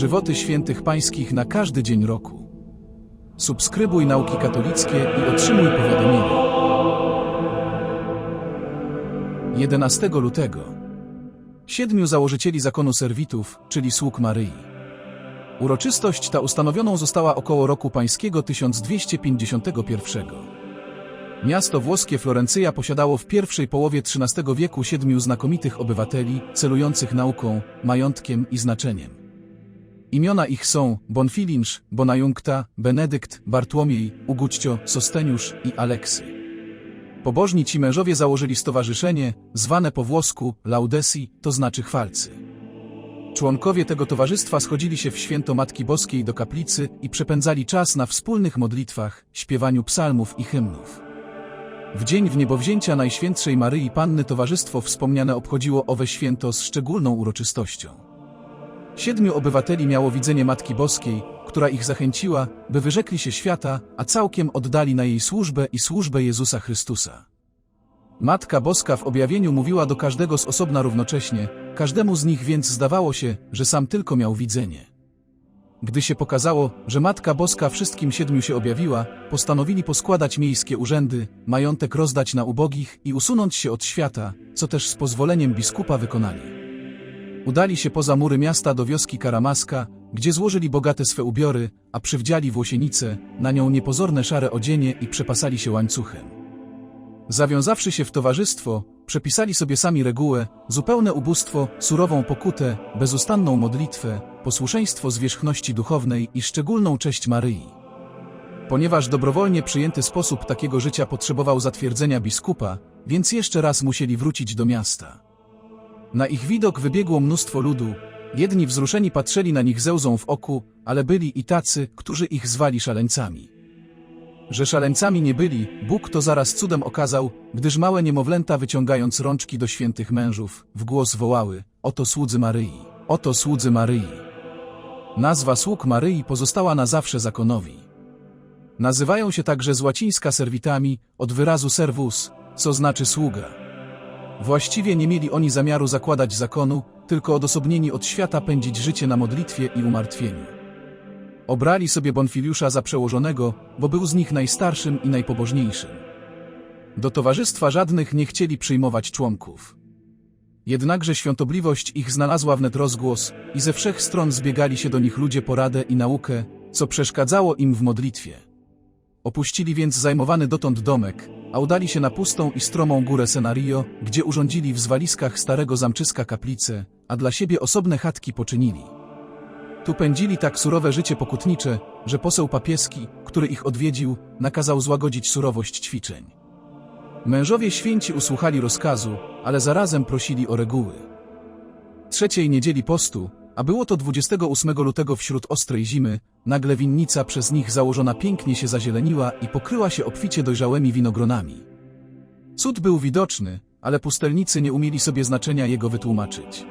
Żywoty świętych pańskich na każdy dzień roku. Subskrybuj nauki katolickie i otrzymuj powiadomienia. 11 lutego. Siedmiu założycieli zakonu serwitów, czyli sług Maryi. Uroczystość ta ustanowioną została około roku pańskiego 1251. Miasto włoskie Florencyja posiadało w pierwszej połowie XIII wieku siedmiu znakomitych obywateli, celujących nauką, majątkiem i znaczeniem. Imiona ich są Bonfilinsz, Bonajunkta, Benedykt, Bartłomiej, Ugućcio, Sosteniusz i Aleksy. Pobożni ci mężowie założyli stowarzyszenie, zwane po włosku Laudesi, to znaczy chwalcy. Członkowie tego towarzystwa schodzili się w święto Matki Boskiej do kaplicy i przepędzali czas na wspólnych modlitwach, śpiewaniu psalmów i hymnów. W dzień wniebowzięcia Najświętszej Maryi Panny towarzystwo wspomniane obchodziło owe święto z szczególną uroczystością. Siedmiu obywateli miało widzenie Matki Boskiej, która ich zachęciła, by wyrzekli się świata, a całkiem oddali na jej służbę i służbę Jezusa Chrystusa. Matka Boska w objawieniu mówiła do każdego z osobna równocześnie, każdemu z nich więc zdawało się, że sam tylko miał widzenie. Gdy się pokazało, że Matka Boska wszystkim siedmiu się objawiła, postanowili poskładać miejskie urzędy, majątek rozdać na ubogich i usunąć się od świata, co też z pozwoleniem biskupa wykonali. Udali się poza mury miasta do wioski Karamaska, gdzie złożyli bogate swe ubiory, a przywdziali włosienicę, na nią niepozorne szare odzienie i przepasali się łańcuchem. Zawiązawszy się w towarzystwo, przepisali sobie sami regułę, zupełne ubóstwo, surową pokutę, bezustanną modlitwę, posłuszeństwo zwierzchności duchownej i szczególną cześć Maryi. Ponieważ dobrowolnie przyjęty sposób takiego życia potrzebował zatwierdzenia biskupa, więc jeszcze raz musieli wrócić do miasta. Na ich widok wybiegło mnóstwo ludu, jedni wzruszeni patrzyli na nich ze łzą w oku, ale byli i tacy, którzy ich zwali szaleńcami. Że szaleńcami nie byli, Bóg to zaraz cudem okazał, gdyż małe niemowlęta wyciągając rączki do świętych mężów, w głos wołały, oto słudzy Maryi, oto słudzy Maryi. Nazwa sług Maryi pozostała na zawsze zakonowi. Nazywają się także z łacińska serwitami, od wyrazu servus, co znaczy sługa. Właściwie nie mieli oni zamiaru zakładać zakonu, tylko odosobnieni od świata pędzić życie na modlitwie i umartwieniu. Obrali sobie Bonfiliusza za przełożonego, bo był z nich najstarszym i najpobożniejszym. Do towarzystwa żadnych nie chcieli przyjmować członków. Jednakże świątobliwość ich znalazła wnet rozgłos i ze wszech stron zbiegali się do nich ludzie po radę i naukę, co przeszkadzało im w modlitwie. Opuścili więc zajmowany dotąd domek, a udali się na pustą i stromą górę Senario, gdzie urządzili w zwaliskach starego zamczyska kaplicę, a dla siebie osobne chatki poczynili. Tu pędzili tak surowe życie pokutnicze, że poseł papieski, który ich odwiedził, nakazał złagodzić surowość ćwiczeń. Mężowie święci usłuchali rozkazu, ale zarazem prosili o reguły. Trzeciej niedzieli postu, a było to 28 lutego wśród ostrej zimy, nagle winnica przez nich założona pięknie się zazieleniła i pokryła się obficie dojrzałymi winogronami. Cud był widoczny, ale pustelnicy nie umieli sobie znaczenia jego wytłumaczyć.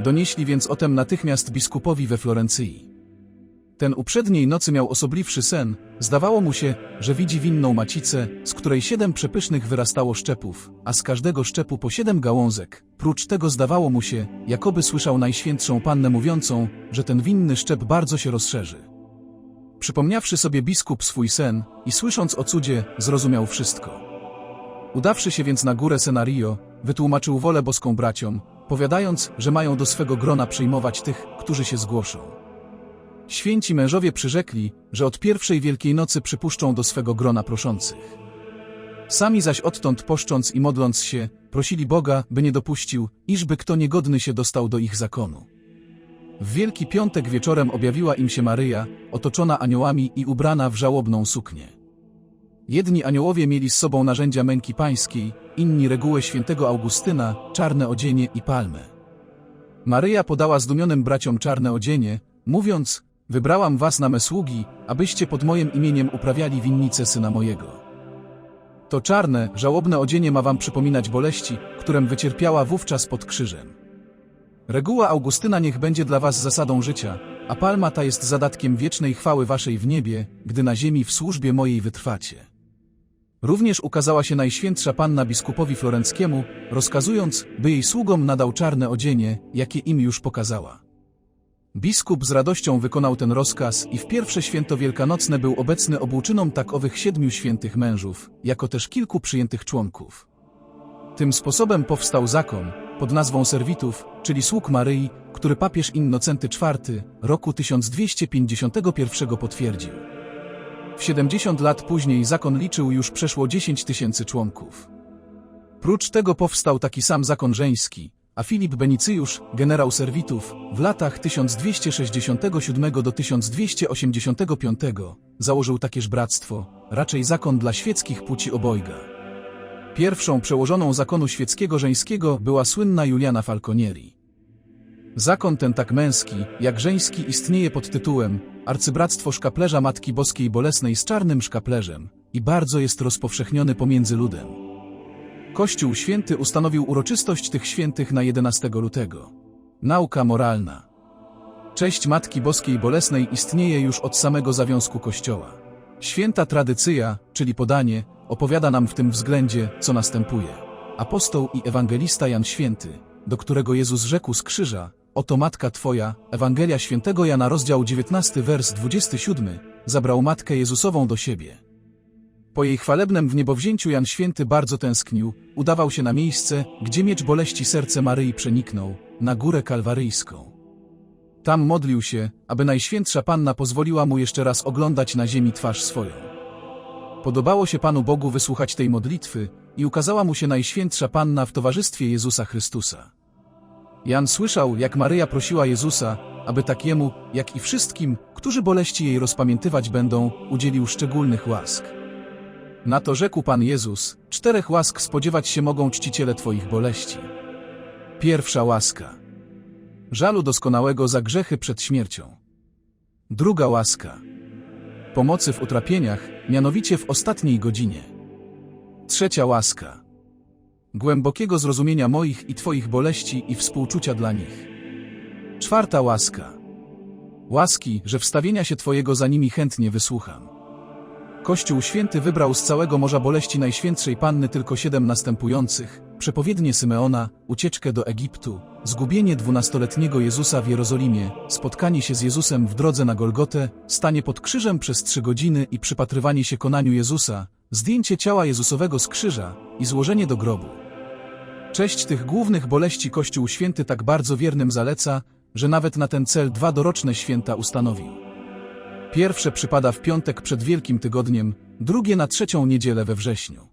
Donieśli więc o tem natychmiast biskupowi we Florencji. Ten uprzedniej nocy miał osobliwszy sen, zdawało mu się, że widzi winną macicę, z której siedem przepysznych wyrastało szczepów, a z każdego szczepu po siedem gałązek. Prócz tego zdawało mu się, jakoby słyszał Najświętszą Pannę mówiącą, że ten winny szczep bardzo się rozszerzy. Przypomniawszy sobie biskup swój sen i słysząc o cudzie, zrozumiał wszystko. Udawszy się więc na górę Senario, wytłumaczył wolę boską braciom, powiadając, że mają do swego grona przyjmować tych, którzy się zgłoszą. Święci mężowie przyrzekli, że od pierwszej Wielkiej Nocy przypuszczą do swego grona proszących. Sami zaś odtąd poszcząc i modląc się, prosili Boga, by nie dopuścił, iżby kto niegodny się dostał do ich zakonu. W Wielki Piątek wieczorem objawiła im się Maryja, otoczona aniołami i ubrana w żałobną suknię. Jedni aniołowie mieli z sobą narzędzia męki pańskiej, inni regułę świętego Augustyna, czarne odzienie i palmę. Maryja podała zdumionym braciom czarne odzienie, mówiąc, Wybrałam was na me sługi, abyście pod moim imieniem uprawiali winnicę syna mojego. To czarne, żałobne odzienie ma wam przypominać boleści, którem wycierpiała wówczas pod krzyżem. Reguła Augustyna niech będzie dla was zasadą życia, a palma ta jest zadatkiem wiecznej chwały waszej w niebie, gdy na ziemi w służbie mojej wytrwacie. Również ukazała się Najświętsza Panna biskupowi florenckiemu, rozkazując, by jej sługom nadał czarne odzienie, jakie im już pokazała. Biskup z radością wykonał ten rozkaz i w pierwsze święto wielkanocne był obecny obłóczynom tak owych siedmiu świętych mężów, jako też kilku przyjętych członków. Tym sposobem powstał zakon, pod nazwą serwitów, czyli sług Maryi, który papież Innocenty IV roku 1251 potwierdził. W 70 lat później zakon liczył już przeszło 10 tysięcy członków. Prócz tego powstał taki sam zakon żeński, a Filip Benicyjusz, generał serwitów, w latach 1267 do 1285 założył takież bractwo, raczej zakon dla świeckich płci obojga. Pierwszą przełożoną zakonu świeckiego żeńskiego była słynna Juliana Falconieri. Zakon ten tak męski, jak żeński istnieje pod tytułem Arcybractwo Szkaplerza Matki Boskiej Bolesnej z czarnym szkaplerzem i bardzo jest rozpowszechniony pomiędzy ludem. Kościół Święty ustanowił uroczystość tych świętych na 11 lutego. Nauka moralna. Cześć Matki Boskiej Bolesnej istnieje już od samego zawiązku Kościoła. Święta tradycja, czyli podanie, opowiada nam w tym względzie, co następuje. Apostoł i ewangelista Jan Święty, do którego Jezus rzekł z krzyża, oto Matka Twoja, Ewangelia Świętego Jana rozdział 19 wers 27, zabrał Matkę Jezusową do siebie. Po jej chwalebnym wniebowzięciu Jan Święty bardzo tęsknił, udawał się na miejsce, gdzie miecz boleści serce Maryi przeniknął, na górę kalwaryjską. Tam modlił się, aby Najświętsza Panna pozwoliła mu jeszcze raz oglądać na ziemi twarz swoją. Podobało się Panu Bogu wysłuchać tej modlitwy i ukazała mu się Najświętsza Panna w towarzystwie Jezusa Chrystusa. Jan słyszał, jak Maryja prosiła Jezusa, aby tak jemu, jak i wszystkim, którzy boleści jej rozpamiętywać będą, udzielił szczególnych łask. Na to rzekł Pan Jezus, czterech łask spodziewać się mogą czciciele Twoich boleści. Pierwsza łaska. Żalu doskonałego za grzechy przed śmiercią. Druga łaska. Pomocy w utrapieniach, mianowicie w ostatniej godzinie. Trzecia łaska. Głębokiego zrozumienia moich i Twoich boleści i współczucia dla nich. Czwarta łaska. Łaski, że wstawienia się Twojego za nimi chętnie wysłucham. Kościół Święty wybrał z całego Morza Boleści Najświętszej Panny tylko siedem następujących, przepowiednie Symeona, ucieczkę do Egiptu, zgubienie dwunastoletniego Jezusa w Jerozolimie, spotkanie się z Jezusem w drodze na Golgotę, stanie pod krzyżem przez trzy godziny i przypatrywanie się konaniu Jezusa, zdjęcie ciała Jezusowego z krzyża i złożenie do grobu. Cześć tych głównych boleści Kościół Święty tak bardzo wiernym zaleca, że nawet na ten cel dwa doroczne święta ustanowił. Pierwsze przypada w piątek przed Wielkim Tygodniem, drugie na trzecią niedzielę we wrześniu.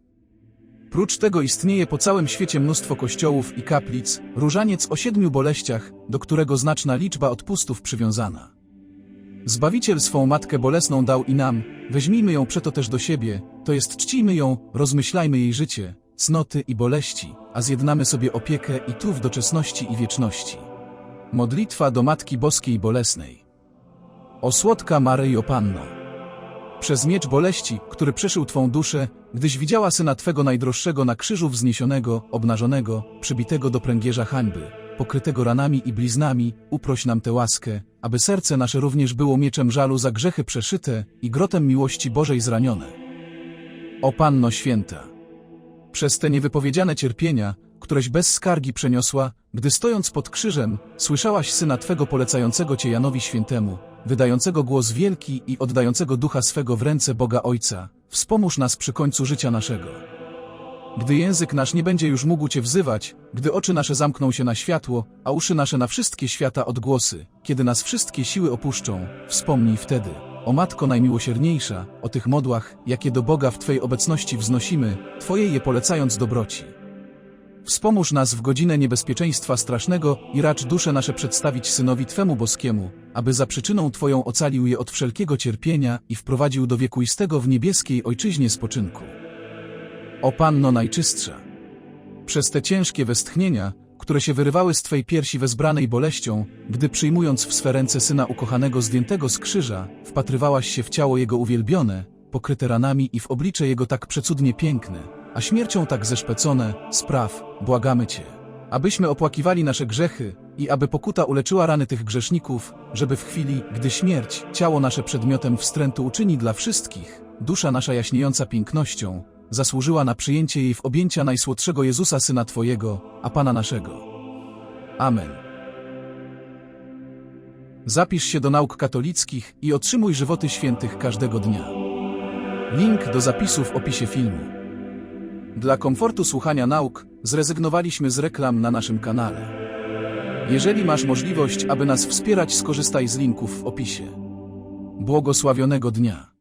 Prócz tego istnieje po całym świecie mnóstwo kościołów i kaplic, różaniec o siedmiu boleściach, do którego znaczna liczba odpustów przywiązana. Zbawiciel swą matkę bolesną dał i nam, weźmijmy ją przeto też do siebie, to jest czcijmy ją, rozmyślajmy jej życie, cnoty i boleści, a zjednamy sobie opiekę i tu w doczesności i wieczności. Modlitwa do Matki Boskiej Bolesnej. O słodka Maryjo Panno! Przez miecz boleści, który przeszył Twą duszę, gdyś widziała Syna Twego najdroższego na krzyżu wzniesionego, obnażonego, przybitego do pręgierza hańby, pokrytego ranami i bliznami, uproś nam tę łaskę, aby serce nasze również było mieczem żalu za grzechy przeszyte i grotem miłości Bożej zranione. O Panno Święta! Przez te niewypowiedziane cierpienia, któreś bez skargi przeniosła, gdy stojąc pod krzyżem, słyszałaś Syna Twego polecającego Cię Janowi Świętemu, wydającego głos wielki i oddającego ducha swego w ręce Boga Ojca, wspomóż nas przy końcu życia naszego. Gdy język nasz nie będzie już mógł Cię wzywać, gdy oczy nasze zamkną się na światło, a uszy nasze na wszystkie świata odgłosy, kiedy nas wszystkie siły opuszczą, wspomnij wtedy, o Matko najmiłosierniejsza, o tych modłach, jakie do Boga w Twej obecności wznosimy, Twojej je polecając dobroci. Wspomóż nas w godzinę niebezpieczeństwa strasznego i racz dusze nasze przedstawić Synowi Twemu Boskiemu, aby za przyczyną Twoją ocalił je od wszelkiego cierpienia i wprowadził do wiekuistego w niebieskiej Ojczyźnie spoczynku. O Panno Najczystsza! Przez te ciężkie westchnienia, które się wyrywały z Twej piersi wezbranej boleścią, gdy przyjmując w swe ręce Syna ukochanego zdjętego z krzyża, wpatrywałaś się w ciało Jego uwielbione, pokryte ranami i w oblicze Jego tak przecudnie piękne, a śmiercią tak zeszpecone, spraw, błagamy Cię, abyśmy opłakiwali nasze grzechy i aby pokuta uleczyła rany tych grzeszników, żeby w chwili, gdy śmierć, ciało nasze przedmiotem wstrętu uczyni dla wszystkich, dusza nasza jaśniejąca pięknością, zasłużyła na przyjęcie jej w objęcia najsłodszego Jezusa Syna Twojego, a Pana naszego. Amen. Zapisz się do nauk katolickich i otrzymuj żywoty świętych każdego dnia. Link do zapisu w opisie filmu. Dla komfortu słuchania nauk zrezygnowaliśmy z reklam na naszym kanale. Jeżeli masz możliwość, aby nas wspierać, skorzystaj z linków w opisie. Błogosławionego dnia.